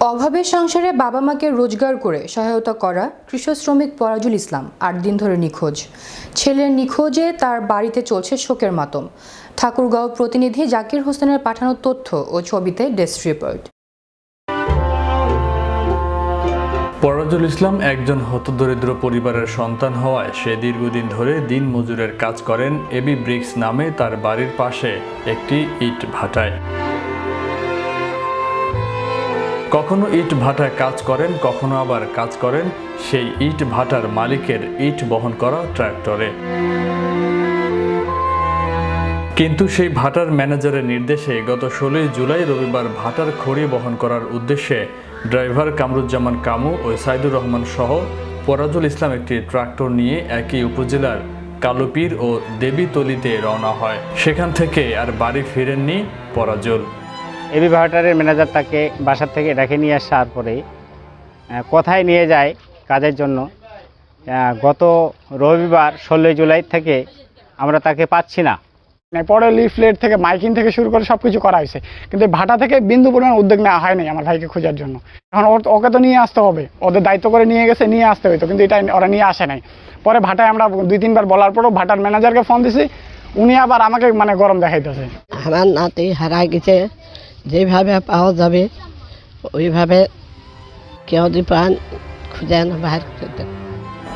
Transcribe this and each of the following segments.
অভাবের সংসারে বাবা মাকে রোজগার করে সহায়তা করা কৃষক শ্রমিক পরাজুল ইসলাম আট দিন ধরে নিখোঁজ। ছেলের নিখোঁজে তার বাড়িতে চলছে শোকের মাতম। ঠাকুরগাঁও প্রতিনিধি জাকির হোসেনের পাঠানো তথ্য ও ছবিতে ডেস্ক রিপোর্ট। পরাজুল ইসলাম একজন হতদরিদ্র পরিবারের সন্তান হওয়ায় সে দীর্ঘদিন ধরে দিন মজুরের কাজ করেন এবি ব্রিক্স নামে তার বাড়ির পাশে একটি ইট ভাটায়। কখনো ইট ভাটায় কাজ করেন, কখনো আবার কাজ করেন, সেই ইট ভাটার মালিকের ইট বহন করা ট্র্যাক্টরে। কিন্তু সেই ভাটার ম্যানেজারের নির্দেশে গত ষোলোই জুলাই রবিবার ভাটার খড়ি বহন করার উদ্দেশ্যে ড্রাইভার কামরুজ্জামান কামু ও সাইদুর রহমান সহ পরাজুল ইসলাম একটি ট্রাক্টর নিয়ে একই উপজেলার কালুপীর ও দেবীতলিতে রওনা হয়। সেখান থেকে আর বাড়ি ফিরেননি পরাজুল। এবি ভাটারের ম্যানেজার তাকে বাসার থেকে ডেকে নিয়ে আসার পরে কোথায় নিয়ে যায় কাজের জন্য গত রবিবার ষোলোই জুলাই থেকে আমরা তাকে পাচ্ছি না। মানে পরে লিফলেট থেকে মাইকিং থেকে শুরু করে সব কিছু করা হয়েছে। কিন্তু ভাটা থেকে বিন্দু পরিমাণ উদ্যোগ নেওয়া হয়নি আমার ভাইকে খোঁজার জন্য। এখন ওর- ওকে তো নিয়ে আসতে হবে। ওদের দায়িত্ব করে নিয়ে গেছে নিয়ে আসতে হইতো কিন্তু এটা ওরা নিয়ে আসে নাই। পরে ভাটায় আমরা দুই তিনবার বলার পরও ভাটার ম্যানেজারকে ফোন দিছি উনি আবার আমাকে মানে গরম দেখাইতেছে। আমার নাতি হারাই গেছে। যেভাবে পাওয়া যাবে ওইভাবে কেউ যদি পান খুঁজে না বাহির করে দেন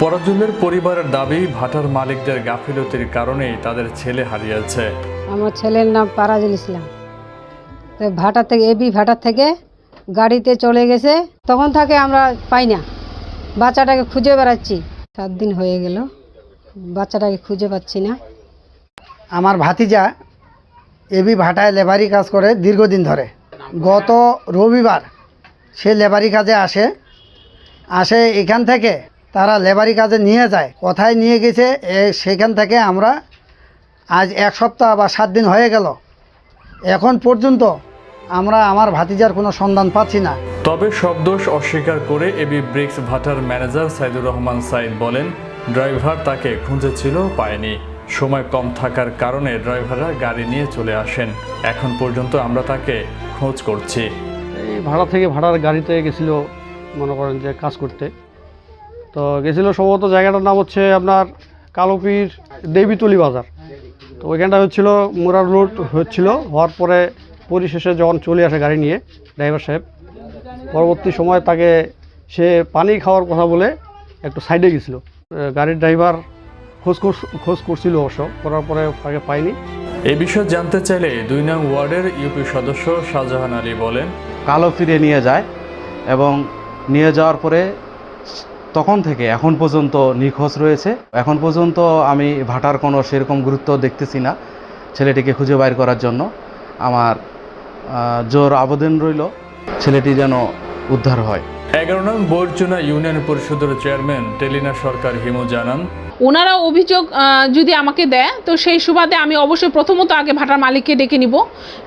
পরাজুলের পরিবারের দাবি ভাটার মালিকদের গাফিলতির কারণেই তাদের ছেলে হারিয়েছে। আমার ছেলের নাম পারাজুল ইসলাম। তো ভাটা থেকে এবি ভাটার থেকে গাড়িতে চলে গেছে তখন থেকে আমরা পাই না। বাচ্চাটাকে খুঁজে বেড়াচ্ছি। সাত দিন হয়ে গেল বাচ্চাটাকে খুঁজে পাচ্ছি না। আমার ভাতিজা এবি ভাটায় লেবারি কাজ করে দীর্ঘদিন ধরে। গত রবিবার সে লেবারি কাজে আসে। আসে এখান থেকে তারা লেবারি কাজে নিয়ে যায়। কোথায় নিয়ে গেছে সেখান থেকে আমরা আজ এক সপ্তাহ বা সাত দিন হয়ে গেল। এখন পর্যন্ত আমরা আমার ভাতিজার কোনো সন্ধান পাচ্ছি না। তবে সব দোষ অস্বীকার করে এবি ব্রিক্স ভাটার ম্যানেজার সাইদুর রহমান সাইদ বলেন, ড্রাইভার তাকে খুঁজেছিল, পায়নি। সময় কম থাকার কারণে ড্রাইভাররা গাড়ি নিয়ে চলে আসেন। এখন পর্যন্ত আমরা তাকে খোঁজ করছি। এই ভাড়া থেকে ভাড়ার গাড়িতে গেছিল, মনে করেন যে কাজ করতে। তো গেছিল সম্ভবত জায়গাটার নাম হচ্ছে আপনার কালোপির দেবীতলি বাজার। তো ওইখানটা হচ্ছিল, মোরার রোড হচ্ছিল, হওয়ার পরে পরিশেষে যখন চলে আসে গাড়ি নিয়ে, ড্রাইভার সাহেব, পরবর্তী সময় তাকে সে পানি খাওয়ার কথা বলে একটু সাইডে গেছিল। গাড়ির ড্রাইভার খোঁজ খোঁজ করছিল অবশ্য করার পরে তাকে পাইনি। এ বিষয়ে জানতে চাইলে দুই নং ওয়ার্ডের ইউপি সদস্য শাহজাহান আলী বলেন কালো ফিরে নিয়ে যায় এবং নিয়ে যাওয়ার পরে তখন থেকে এখন পর্যন্ত নিখোঁজ রয়েছে। এখন পর্যন্ত আমি ভাটার কোনো সেরকম গুরুত্ব দেখতেছি না ছেলেটিকে খুঁজে বাইর করার জন্য। আমার জোর আবেদন রইল। ছেলেটি যেন উদ্ধার হয়। এগারো নং বর্জনা ইউনিয়ন পরিষদের চেয়ারম্যান টেলিনা সরকার হিমু জানান ওনারা অভিযোগ যদি আমাকে দেয় তো সেই সুবাদে আমি অবশ্যই প্রথমত আগে ভাটার মালিককে ডেকে নিব।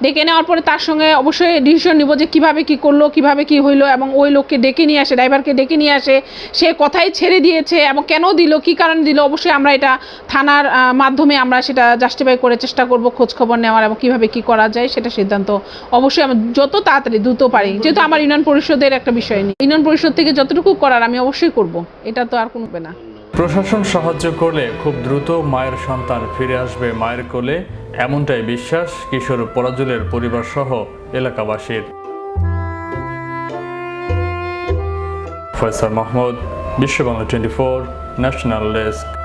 ডেকে নেওয়ার পরে তার সঙ্গে অবশ্যই ডিসিশন নিব যে কীভাবে কি করল কীভাবে কি হইল এবং ওই লোককে ডেকে নিয়ে আসে ড্রাইভারকে ডেকে নিয়ে আসে। সে কোথায় ছেড়ে দিয়েছে এবং কেন দিল কি কারণে দিল অবশ্যই আমরা এটা থানার মাধ্যমে আমরা সেটা জাস্টিফাই করে চেষ্টা করব খোঁজ খবর নেওয়ার এবং কীভাবে কি করা যায় সেটা সিদ্ধান্ত অবশ্যই আমি যত তাড়াতাড়ি দ্রুত পারি। যেহেতু আমার ইউনিয়ন পরিষদের একটা বিষয় নেই। ইউনিয়ন পরিষদ থেকে যতটুকু করার আমি অবশ্যই করব। এটা তো আর কোনো না। প্রশাসন সাহায্য করলে খুব দ্রুত মায়ের সন্তান ফিরে আসবে মায়ের কোলে, এমনটাই বিশ্বাস কিশোর পরাজুলের পরিবার সহ এলাকাবাসীর। Faisal Mahmud, Bishwabangla twenty four, national desk.